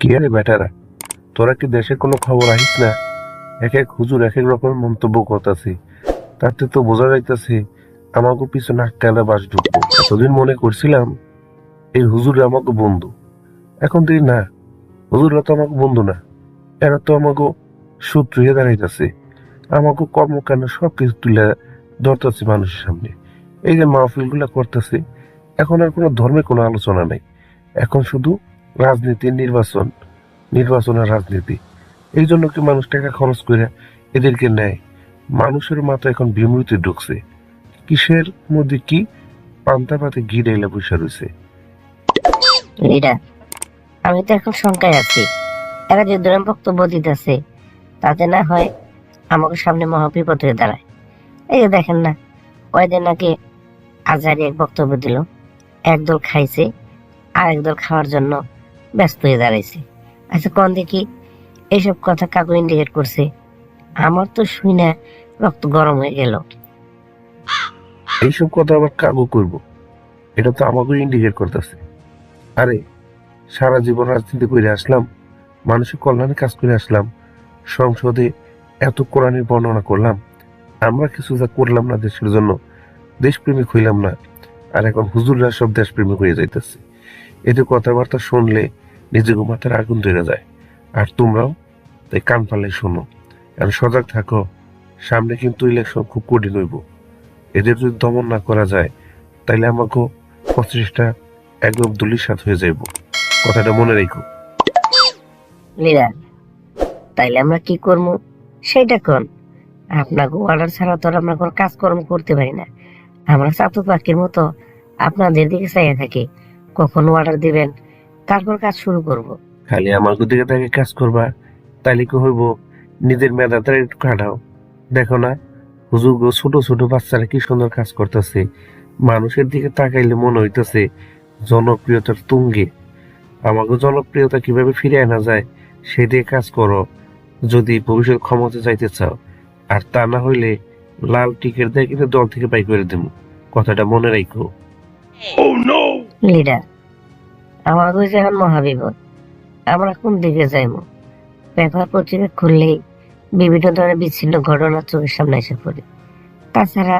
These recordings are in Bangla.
কি রে বেটারা? তোরা কি দেশের কোনো খবর আহিস না? এক এক হুজুর এক এক রকম মন্তব্য করতেছে। তাতে তো বোঝা যাইতেছে, আমাকে পিছনে আটকালে বাস ঢুকবো। এতদিন মনে করছিলাম, এই হুজুর আমাকে বন্ধু। এখন তুই না, হুজুররা তো আমাকে বন্ধু না। এরা তো আমাকে শত্রু হয়ে দাঁড়াইতেছে। আমাকে কর্মকাণ্ড সব কিছু তুলে ধরতেছে মানুষের সামনে। এই যে মাহফিলগুলা করতেছে, এখন আর কোনো ধর্মের কোনো আলোচনা নাই। এখন শুধু রাজনীতি, নির্বাচন নির্বাচনের রাজনীতি। এই জন্য কি মানুষ টাকা খরচ করে এদেরকে নেয়? মানুষের মাথা এখন বিমৃতি ঢুকছে। কিসের মধ্যে কি পান্তা পাতে ঘি ডাইলা বসে রয়েছে? আমি তো এখন শঙ্কায় আছি। এরা যে দুরাম বক্তব্য দিতেছে, তাতে না হয় আমাকে সামনে মহাবিপদ হয়ে দাঁড়ায়। এই যে দেখেন না, কয়দিন আগে আজারি এক বক্তব্য দিল, একদল খাইছে আর একদল খাওয়ার জন্য ব্যস্ত হয়ে দাঁড়াইছে। আচ্ছা কোন দেখি এইসব কথা কাকু ইন্ডিকেট করছে। আমার তো শুই না রক্ত গরম হয়ে গেল। এইসব কথা আবার কাকু করব? এটা তো আমাকে ইন্ডিকেট করতেছে। আরে, সারা জীবন রাজনীতি করে আসলাম, মানুষের কল্যাণে কাজ করে আসলাম, সংসদে এত কোরআনের বর্ণনা করলাম, আমরা কিছু যা করলাম না দেশের জন্য, দেশপ্রেমিক হইলাম না, আর এখন হুজুররা সব দেশপ্রেমিক হয়ে যাইতেছে। এদের কথাবার্তা শুনলে নিজেকে মাথার আগুন ধরে যায়। আর তোমরাও তাই কান পাল্লাই শোনো। আর সজাগ থাকো, সামনে কিন্তু ইলেকশন খুব কঠিন হইব। এদের যদি দমন না করা যায়, তাইলে আমাকে পঁচিশটা একদম সাথে হয়ে যাইব। কথাটা মনে রেখো। লিডার তাইলে আমরা কি করব সেটা কোন? আপনাকে অর্ডার ছাড়া তো আমরা কোনো কাজকর্ম করতে পারি না। আমরা চাতু পাখির মতো আপনাদের দিকে চাইয়ে থাকি। কখন অর্ডার দিবেন। তারপর কাজ শুরু করব। খালি আমার দিকে তাকে কাজ করবা তাইলে কি হইব? নিজের মেধা তারা একটু কাটাও দেখো না হুজুর গো ছোট ছোট বাচ্চারা কি সুন্দর কাজ করতেছে। মানুষের দিকে তাকাইলে মনে হইতেছে জনপ্রিয়তার তুঙ্গে। আমাকে জনপ্রিয়তা কীভাবে ফিরে আনা যায় সেদিকে কাজ করো। যদি ভবিষ্যৎ ক্ষমতা চাইতে চাও আর তা না হইলে লাল টিকিট দিয়ে কিন্তু দল থেকে বাই করে দেবো। কথাটা মনে রাখো লিডার আমার হয়েছে এখন মহাবিপদ আমরা কোন দিকে যাইব? পেপার পত্রিকা খুললেই বিভিন্ন ধরনের বিচ্ছিন্ন ঘটনা চোখের সামনে এসে পড়ে। তাছাড়া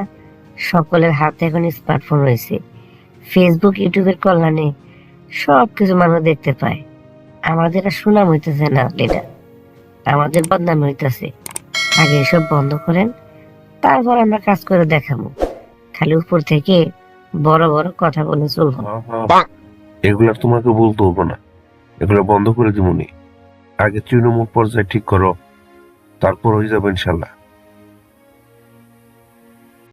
সকলের হাতে এখন স্মার্টফোন রয়েছে। ফেসবুক ইউটিউবের কল্যাণে সব কিছু মানুষ দেখতে পায়। আমাদের আর সুনাম হইতেছে না লিডার আমাদের বদনাম হইতেছে। আগে এসব বন্ধ করেন, তারপর আমরা কাজ করে দেখাবো। খালি উপর থেকে বড় বড় কথা বলে চলবো না। এগুলা তোমাকে বলতে হব না। এগুলো বন্ধ করে দিবনি আগে তৃণমূল পর্যায়ে ঠিক করো, তারপর হয়ে যাবে ইনশাল্লাহ।